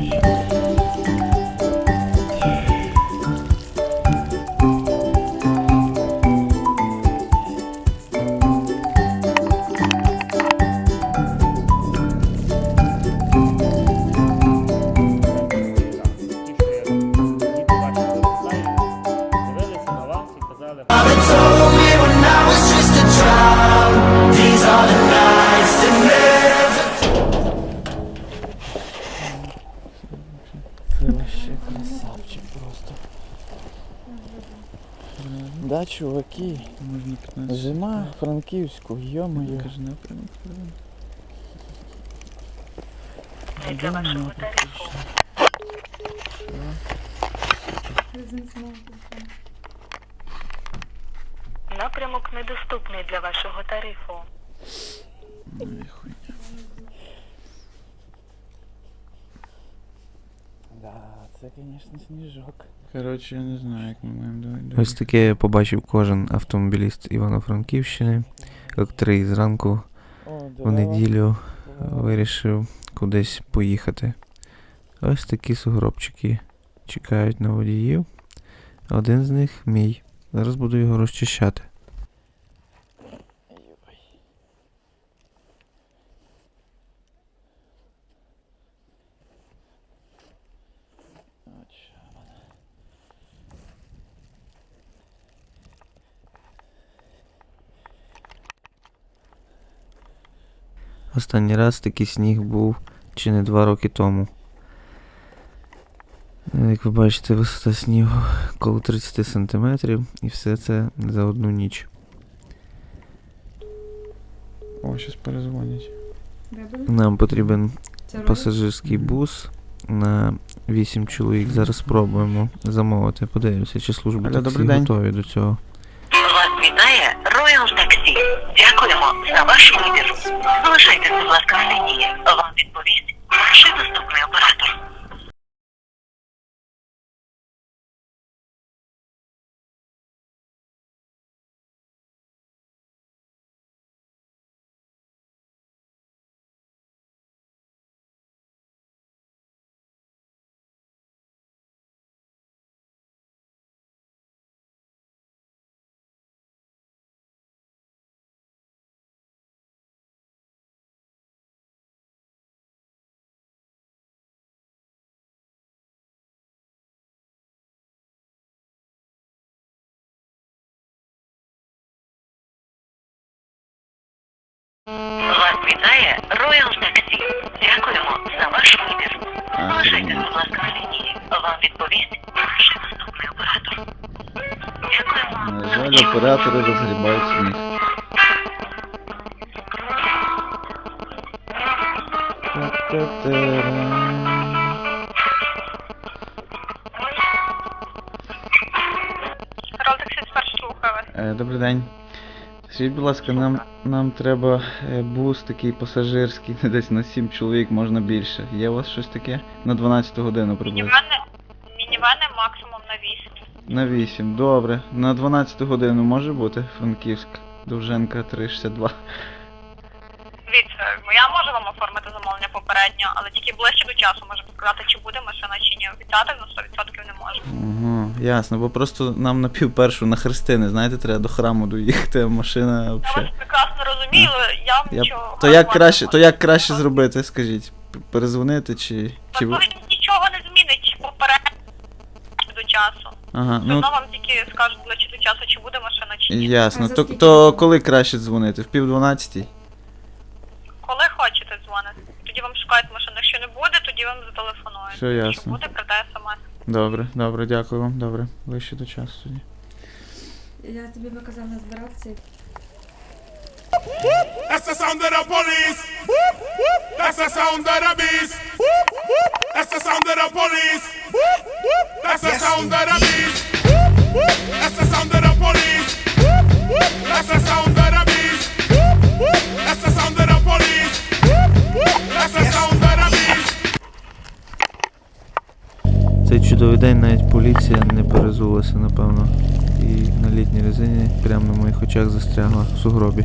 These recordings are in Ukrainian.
Media. Франківську, йо-моє. Каже напрямок. Для. Напрямок недоступний для вашого тарифу. Да, це, звісно, сніжок. Коротше, я не знаю, як ми маємо давати. Ось таке побачив кожен автомобіліст Івано-Франківщини, котрий зранку О, в неділю вирішив кудись поїхати. Ось такі сугробчики чекають на водіїв. Один з них мій. Зараз буду його розчищати. Останній раз такий сніг був чи не два роки тому. Е, Як ви бачите, висота снігу коло 30 см і все це за одну ніч. О, щас перезвонять. Нам потрібен пасажирський бус на 8 чоловік. Зараз спробуємо замовити. Подивимося, чи служби таксі готові до цього. За ваш вибір. Залишайтеся, будь ласка, в лінії. Вам відповість перший доступний оператор. Вітає Royal Taxi. Дякуємо за ваш вибір. Залишайтеся, будь ласка, на лінії. Вам відповість перший доступний оператор. Дякуємо. На жаль, оператори розгрібають вас. Е, Добрий день. Скажіть, будь ласка, нам, нам треба е, бус такий пасажирський, десь на 7 чоловік, можна більше. Є у вас щось таке? На 12 годину приблизно. Мінівани, максимум на 8. На 8, добре. На 12 годину може бути Франківськ. Довженка 362. Дивіться, я можу вам оформити замовлення попередньо, але тільки ближче до часу можу сказати, чи буде машина, чи ні. Обіцяти на 100% не можу. Ага, ясно, бо просто нам на пів першу на хрестини, знаєте, треба до храму доїхати, а машина Я вас взагалі. прекрасно розумію, я вам Я... нічого. То як краще, то як краще зробити, скажіть? П- Перезвонити чи. чи... ви- Ви нічого не змінить попередньо до часу. Ага, Все ну одно вам тільки скажуть ближче до часу, чи буде машина, чи ні. ясно. То, то коли краще дзвонити? В пів дванадцятій? Коли хочете дзвонити, тоді вам шукають машину. Якщо не буде, тоді вам зателефонують. Все Якщо буде, прийде смс. Добре, добре, дякую вам, добре. Ближче до часу тоді. Я тобі виказав назбиратися. That's the sound of the police. That's the sound of the beast. That's the sound of the police. That's the sound of the beast. That's the sound of the police. День навіть поліція не перезулася, напевно. І на літній резині прямо на моїх очах застрягла в сугробі.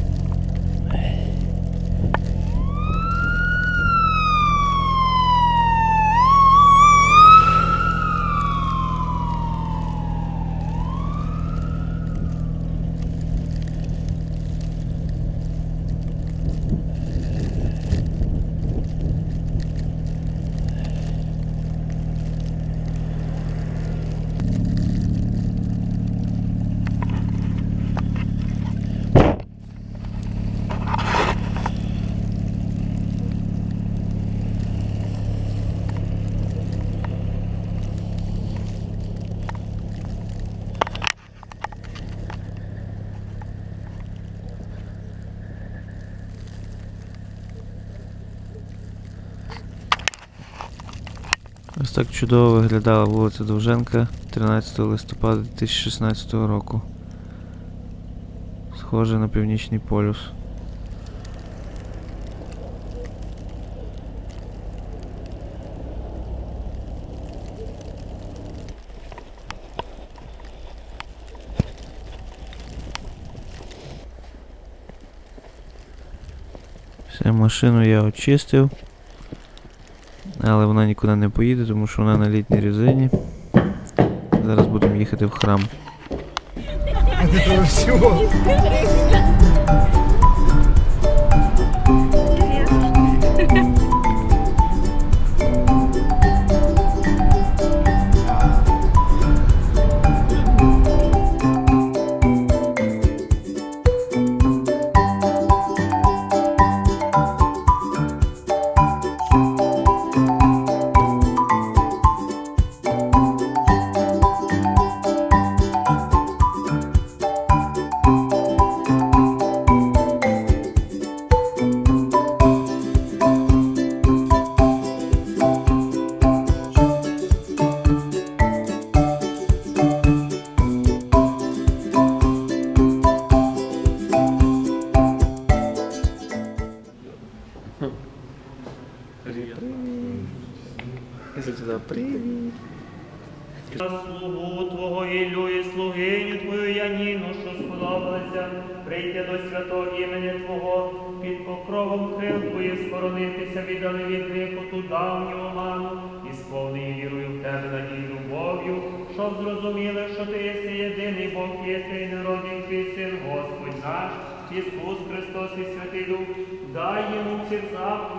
Так чудово виглядала вулиця Довженка 13 листопада 2016 року. Схоже на північний полюс. Все, машину я очистив. Але вона нікуди не поїде, тому що вона на літній резині. Зараз будемо їхати в храм. Слугу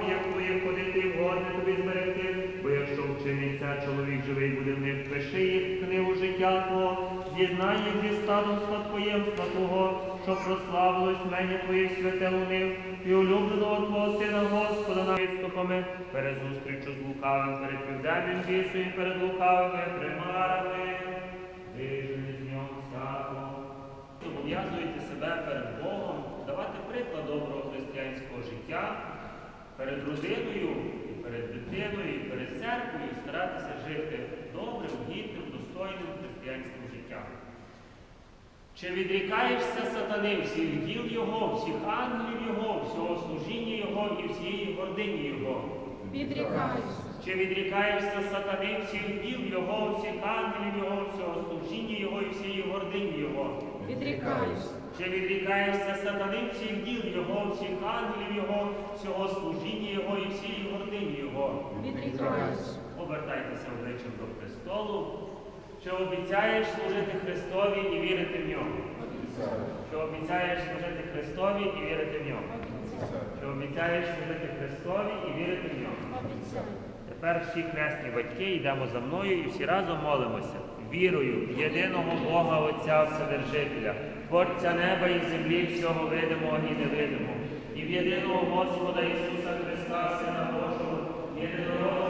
заповідях Твоїх ходити і вгодне тобі зберегти, бо якщо вчиниться чоловік живий буде в них, пиши їх книгу життя Твого, з'єднай їх зі стадом спадкоємства Твого, що прославилось мені Твоїх святе у них, і улюбленого Твого Сина Господа на відступами, перед зустрічю з лукавим, перед південним вісом і перед лукавими примарами. Зобов'язуєте себе перед Богом, давати приклад доброго християнського життя, перед родиною, і перед дитиною, і перед церквою старатися жити добрим, гідним, достойним християнським життям. Чи відрікаєшся сатани всіх діл Його, всіх ангелів Його, всього служіння Його і всієї гордині Його? Відрікаюсь. Чи відрікаєшся сатани всіх діл Його, всіх ангелів Його, всього служіння Його і всієї гордині Його? Відрікаюсь. Чи відрікаєшся сатани всіх діл Його, всіх ангелів Його, всього служіння Його і всієї гордині Його? Відрікаюсь. Обертайтеся обличчям до престолу. Чи обіцяєш служити Христові і вірити в нього? Чи обіцяєш служити Христові і вірити в нього? Чи обіцяєш служити Христові і вірити в нього? Тепер всі хресні батьки йдемо за мною і всі разом молимося. Вірою в єдиного Бога Отця Вседержителя, Творця неба і землі, всього видимого і невидимого, і в єдиного Господа Ісуса Христа, Сина Божого, єдинородного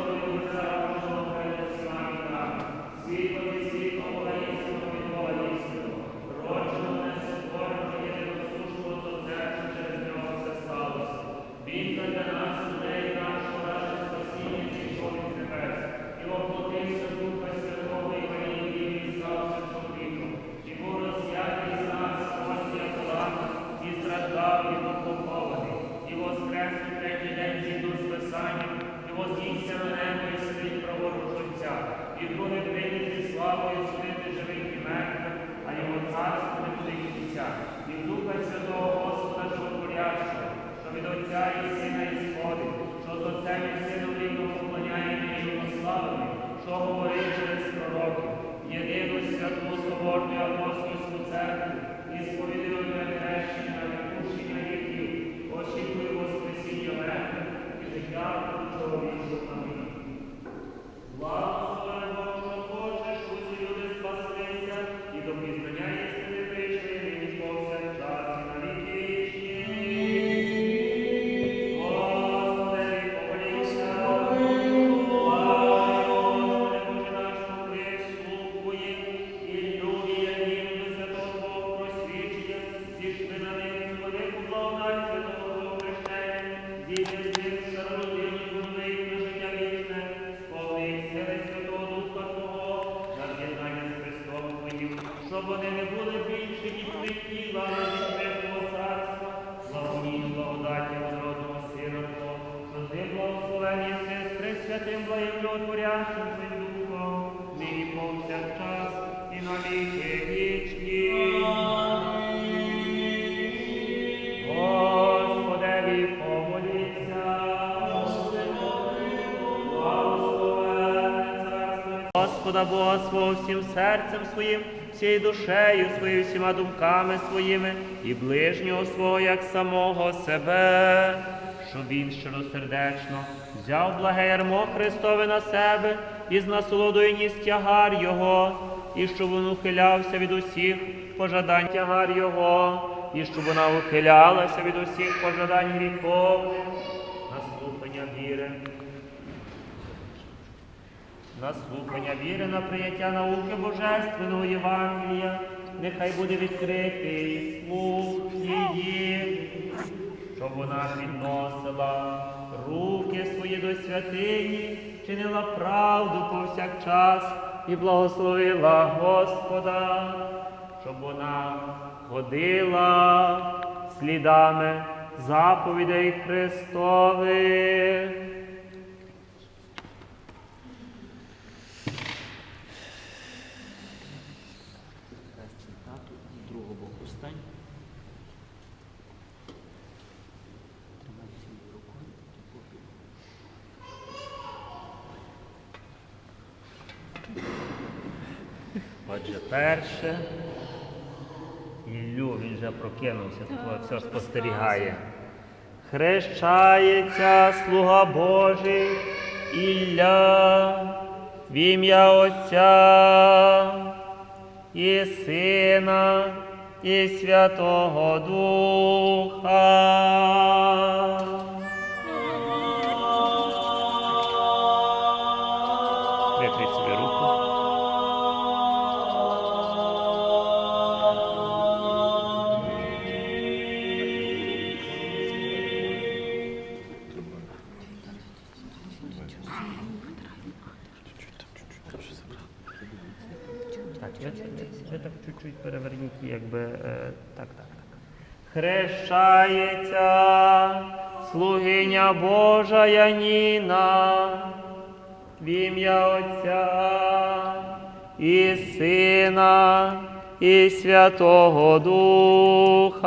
вони не були більші від твоїх тіла, але від твого царства. Благодійну благодаті народного Твого, що ти благословені сестри святим благословляючим Твоїм Духом, нині повсякчас і на віки вічні. Господеві помоліться. Господа Бога свого всім серцем своїм, всією душею своєю, всіма думками своїми, і ближнього свого, як самого себе, щоб він щиросердечно взяв благе ярмо Христове на себе і з насолодою ніс тягар Його, і щоб він ухилявся від усіх пожадань тягар Його, і щоб вона ухилялася від усіх пожадань гріховних, на слухання віри на слухання віри, на прийняття науки Божественного Євангелія, нехай буде відкритий слух її, щоб вона підносила руки свої до святині, чинила правду повсякчас і благословила Господа, щоб вона ходила слідами заповідей Христових. Отже, перше. Іллю, він вже прокинувся, такого все спостерігає. Хрещається слуга Божий Ілля в ім'я Отця і Сина і Святого Духа. Ви, ви так чуть-чуть переверніть, якби е, так, так, так. Хрещається слугиня Божа Яніна в ім'я Отця і Сина і Святого Духа.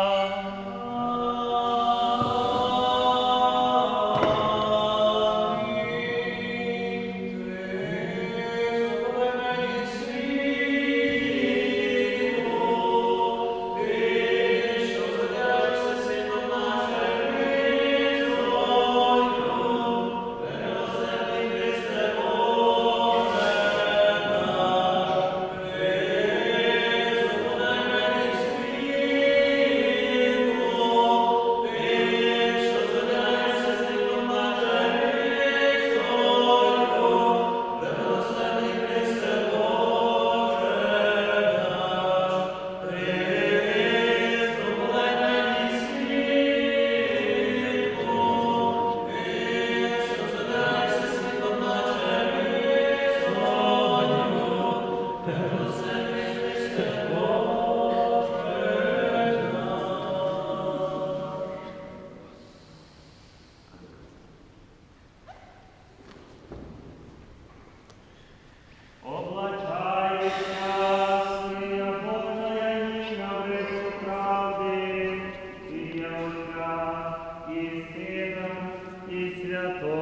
Maria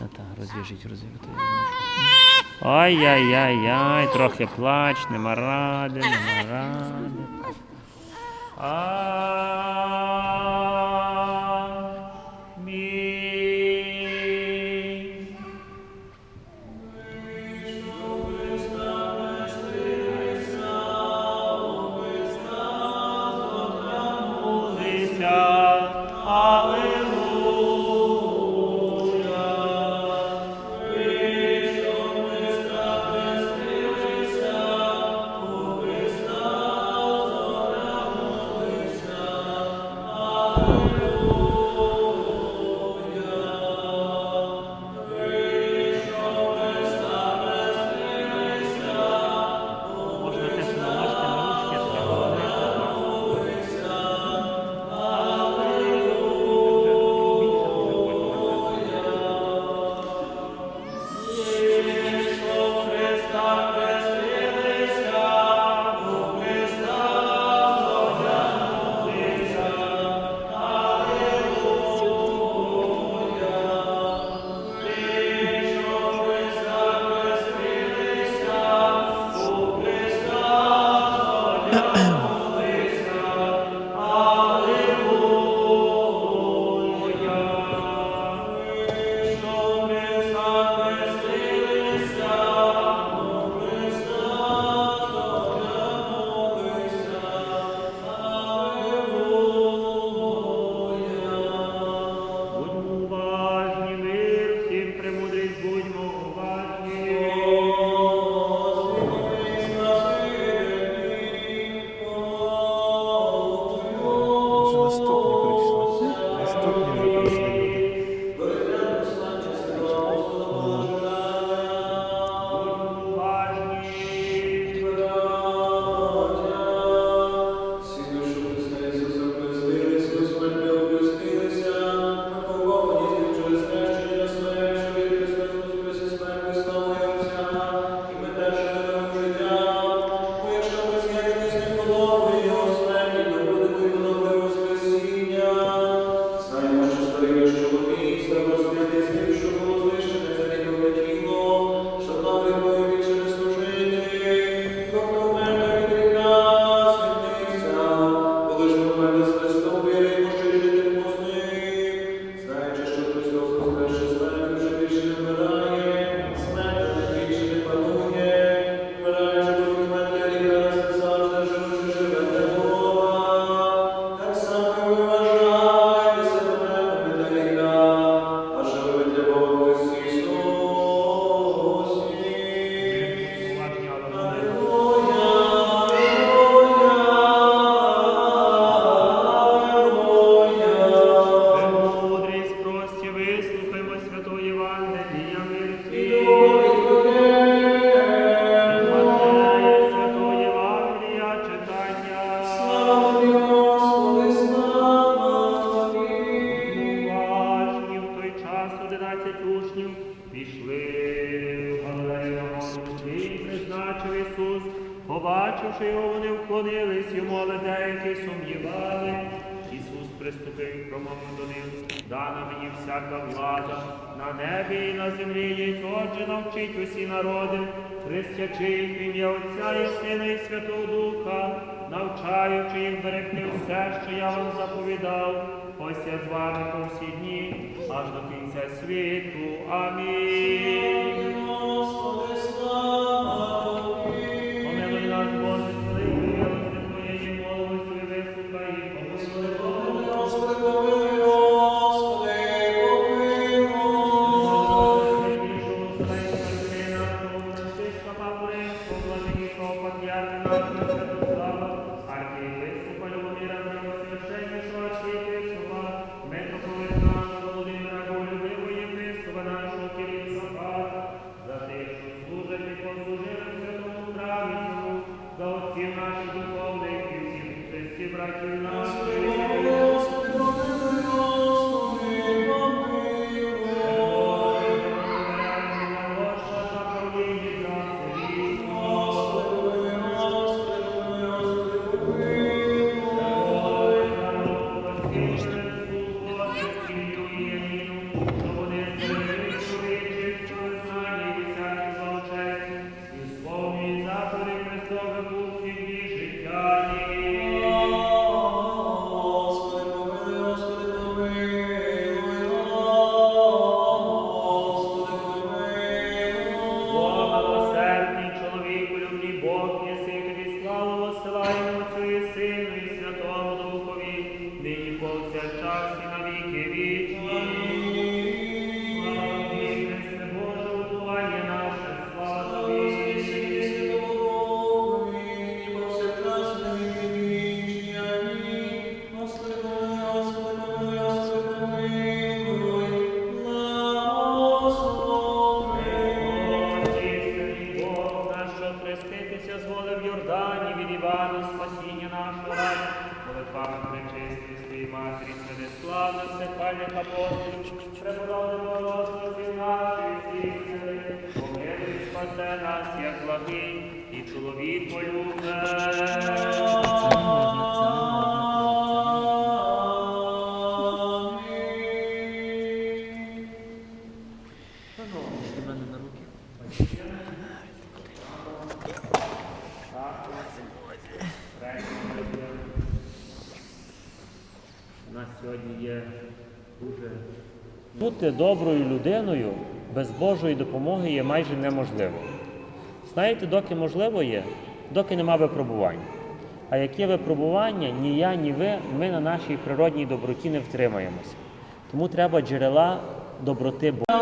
Так, розв'яжіть, розв'яжіть. Ай-яй-яй-яй, трохи плач, нема ради, нема ради. Ай. народи, хрестячи їх ім'я Отця і Сина, і Святого Духа, навчаючи їх берегти все, що я вам заповідав, ось я з вами по всі дні, аж до кінця світу. Амінь. Господи, слава! да все наши духовные пути, все братья наши, Бог, єси тобі славу, славу. У нас сьогодні є дуже бути доброю людиною без Божої допомоги є майже неможливо. Знаєте, доки можливо є, доки нема випробувань. А яке випробування, ні я, ні ви, ми на нашій природній доброті не втримаємося. Тому треба джерела доброти Бога.